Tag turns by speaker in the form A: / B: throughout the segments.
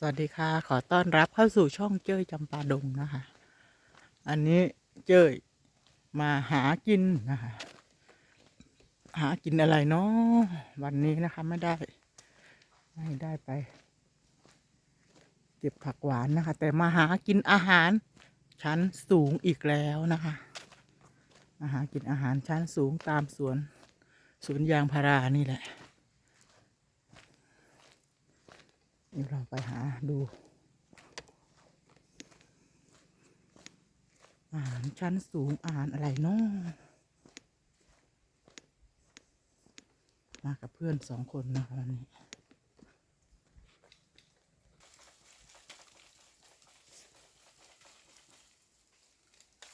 A: สวัสดีค่ะ ขอต้อนรับเข้าสู่ช่องเจ้ยจำปาดงนะคะ อันนี้เจ้ยมาหากินนะคะ หากินอะไรเนาะวันนี้นะคะไม่ได้ ไม่ได้ไป เก็บผักหวานนะคะ แต่มาหากินอาหาร ชั้นสูงอีกแล้วนะคะมาหากินอาหารชั้นสูงตามสวนสวนยางพารานี่แหละ เดี๋ยวเราไปหาดูอาหารชั้นสูงอาหารอะไรเนาะมากับเพื่อนสองคนนะคะวันนี้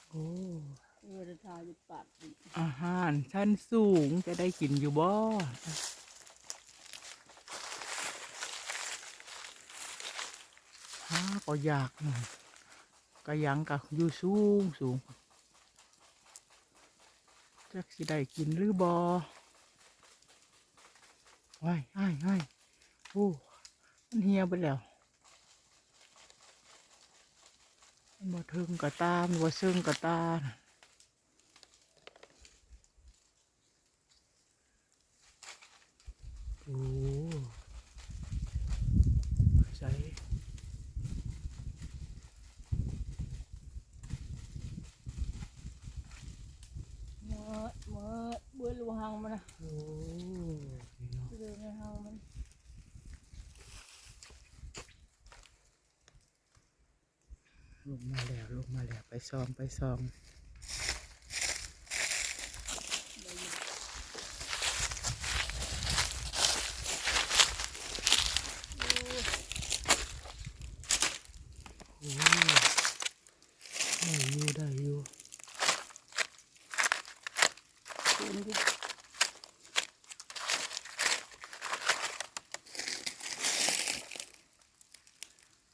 A: โอ้
B: เออจะทายจะปัดอีก
A: อาหารชั้นสูงจะได้กินอยู่บ่ฮา ก็อยากหน่อยก็ยังกับอยู่สูงสูงจักสิได้กินหรือบ่ว้ายอ้ายอ้ายโอ้มันเหี่ยไปแล้วบ่ถึงกับตามบ่ซึ่งกับตาโอ้ใส่
B: เมื่อเมื่อเบื่อลูหัง มันนะ
A: โอ้นี่เนาะ
B: เรื่องในหังมัน
A: ลงมาแล้วลงมาแล้วไปซอมไปซอมโอ้ได้อยู่ได้อยู่
B: คืนดิ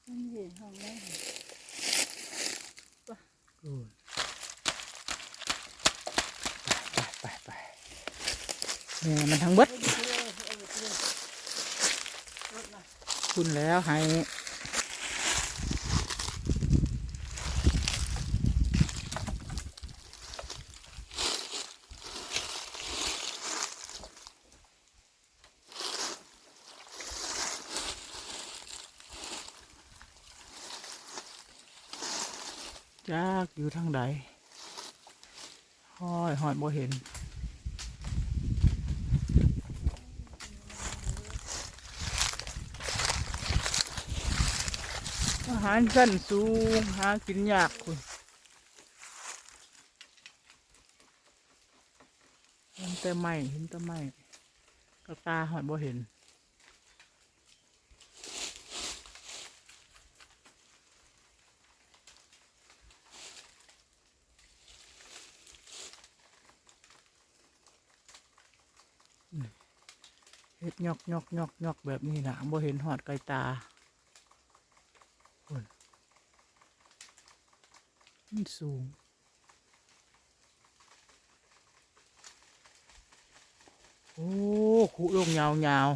B: มันเห็นหังได้
A: โอ้ยไปไปไป แม่มันทั้งเบิดคุณแล้วให้จากอยู่ทางใดห้อยหอดบ่เห็น หารสั้นสูงหากินยากคุณเห็นแต่ไม่เห็นแต่ไม่ก็ตาหอดบ่เห็นเฮ็ดยอกยอกยอกยอกแบบนี้นะบ่เห็นหอดไกลตา โอ้ยมันสูง โอ้ขุลงยาวยาว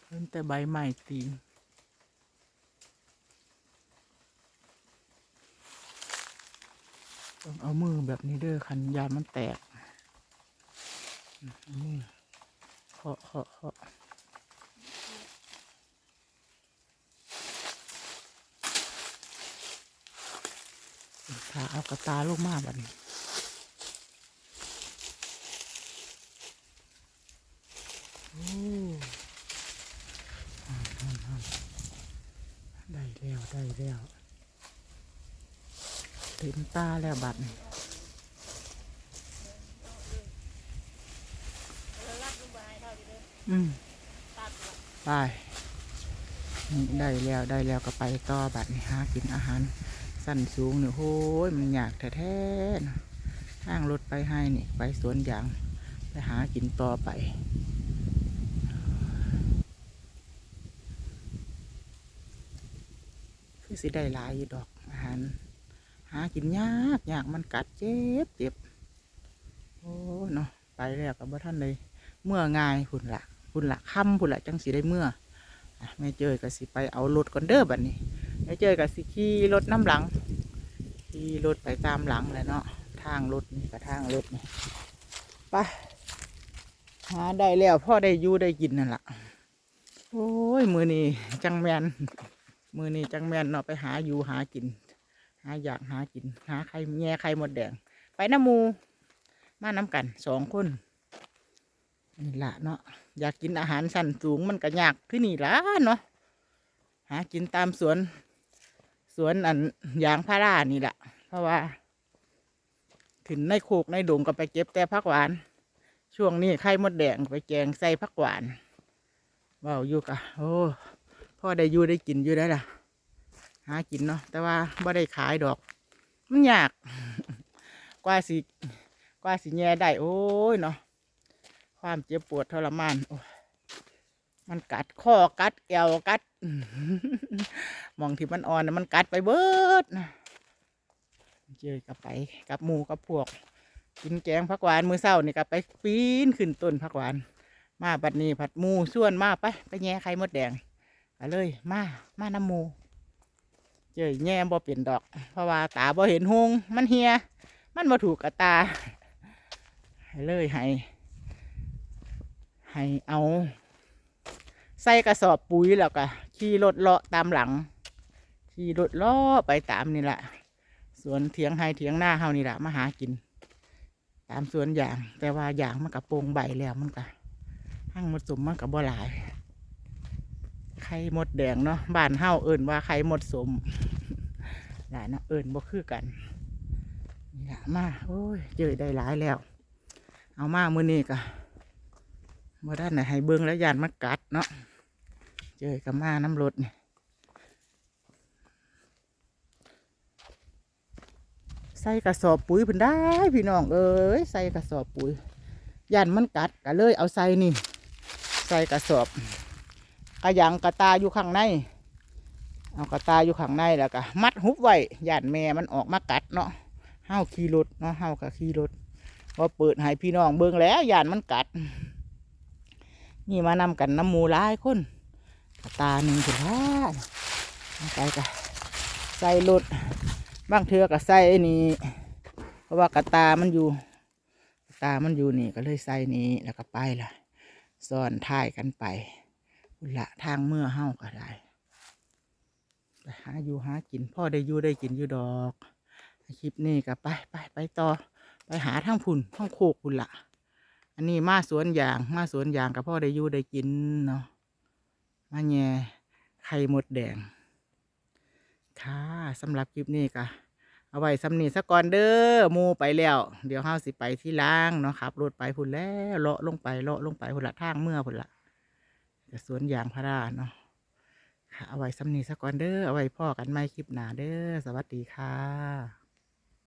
A: เพิ่นแต่ใบใหม่ติงต้องเอามือแบบนี้เด้อคันยามันแตกอืมเอามือเคาะเคาะเคาะถ้าเอากระตาลูกมาแบบนี้โอ้ได้แล้ว ได้แล้วเต็มตาแล้วบัดนี้
B: แล้วรับลูกบายเท่านี้เลย
A: อืมไปนี่ได้แล้วได้แล้วก็ไปต่อบัดนี้หากินอาหาร สั้นสูงเนี่ยโอ้ยมันอยากแท้ๆนะทางรถไปให้นี่ไปสวนยาง ไปหากินต่อไปคือสิได้หลายอยู่ดอกอาหาร หากินยากยากมันกัดเจ็บเจ็บโอ้เนาะไปแล้วกับบ่ท่านเลยเมื่อง่ายพุ่นละ พุ่นละค่ำพุ่นละจังสีได้เมื่อแม่เจยก็สิไปเอารถก่อนเด้อบัดนี้แม่เจยก็สิขี่รถน้ำหลังขี่รถไปตามหลังเลยเนาะทางรถนี่กับทางรถนี่ไปหาได้แล้วพ่อได้อยู่ได้กินนั่นละโอ้ยมือนี้จังแมนมือนี้จังแมนเนาะไปหาอยู่หากิน หาอยากหากิน หาไข่แง่ไข่หมดแดง ไปน้ำมูมาน้ำกันสองคน นี่ละเนาะอยากกินอาหารสั้นสูงมันก็ยากที่นี่ละเนาะหากินตามสวน สวนอันยางพารานี่แหละเพราะว่าขึ้นในโคกในดงก็ไปเก็บแต่ผักหวาน ช่วงนี้ไข่มดแดงไปแกงใส่ผักหวานว้าวอยู่กะโอ้พ่อได้อยู่ได้กินอยู่ได้ล่ะ หากินเนาะแต่ว่าบ่ได้ขายดอก มันยาก กว่าสิกว่าสิแย่ได้โอ้ยเนาะ ความเจ็บปวดทรมานมันกัดข้อกัดแอวกัดมองที่มันอ่อนนะมันกัดไปเบิดเจอกับไปกับหมูกับพวก กินแกงผักหวานมือเศร้านี่กับไปปีนขึ้นต้นผักหวาน มาบัดนี้ผัดหมูส่วนมาไปไปแย่ไข่มดแดงไปเลยมามาน้ำหมูเจอแง่บ่เปลี่ยนดอก เพราะว่าตาบ่เห็นหงมันเฮียมันบ่ถูกกับตาให้เลยให้ ให้เอา ใส่กระสอบปุ๋ยแล้วก็ขี่รถเลาะตามหลัง ขี่รถเลาะไปตามนี่แหละสวนเถียงไฮเถียงหน้าเฮานี่แหละมาหากิน ตามสวนอย่าง แต่ว่าอย่างมันกับโป่งใบแล้วมันก็หั่งมดสมมันกับบ่หลายไข่มดแดงเนาะบ้านเฮาเอิ่นว่าไข่มดสมหลายนะเอิ่นบ่คือกันนี่ละมาโอ้ยเจอได้หลายแล้ว เอามามือนี้ก็ บ่ด้านไหนให้เบิ่งแล้วยานมากัดเนาะเจอกับมาน้ำรถนี่ใส่กระสอบปุ๋ยเพิ่นได้พี่น้องเอ้ยใส่กระสอบปุ๋ยยานมันกัดก็เลยเอาใส่นี่ ใส่กระสอบกระยังกระตาอยู่ข้างในเอากระตาอยู่ข้างในแล้วก็มัดหุบไว้ยานแม่มันออกมากัดเนาะเฮาขี่รถเนาะเฮากับขี่รถว่าเปิดให้พี่น้องเบิ่งแล้วยานมันกัด นี่มานำกันน้ำหมูหลายคนกระตาหนึ่งถึงห้าไปกันใส่รถบางเทือก็ใส่นี่เพราะว่ากระตามันอยู่กระตามันอยู่นี่ก็เลยใส่นี้แล้วก็ไปละซ้อนท้ายกันไปพุ่นละทางเมื่อเฮาก็ได้ไปหาอยู่หากินพ่อได้อยู่ได้กินอยู่ดอกคลิปนี้ก็ไปไปไปต่อไปหาทางพุ่นทางโคกพุ่นละ อันนี้มาสวนยาง มาสวนยางกับพ่อได้อยู่ได้กินเนาะ มาแง่ไข่หมดแดง ค่ะสำหรับคลิปนี้ก็เอาไว้สำนีสะก่อนเด้อมูไปแล้ว เดี๋ยวเฮาสิไปที่ล่างเนาะขับรถไปพุ่นแล้วเลาะลงไปเลาะลงไปพุ่นละทางเมื่อพุ่นละกับสวนยางพาราเนาะค่ะเอาไว้สำนีสักก่อนเด้อเอาไว้พ่อกันไม่คลิปหนาเด้อสวัสดีค่ะ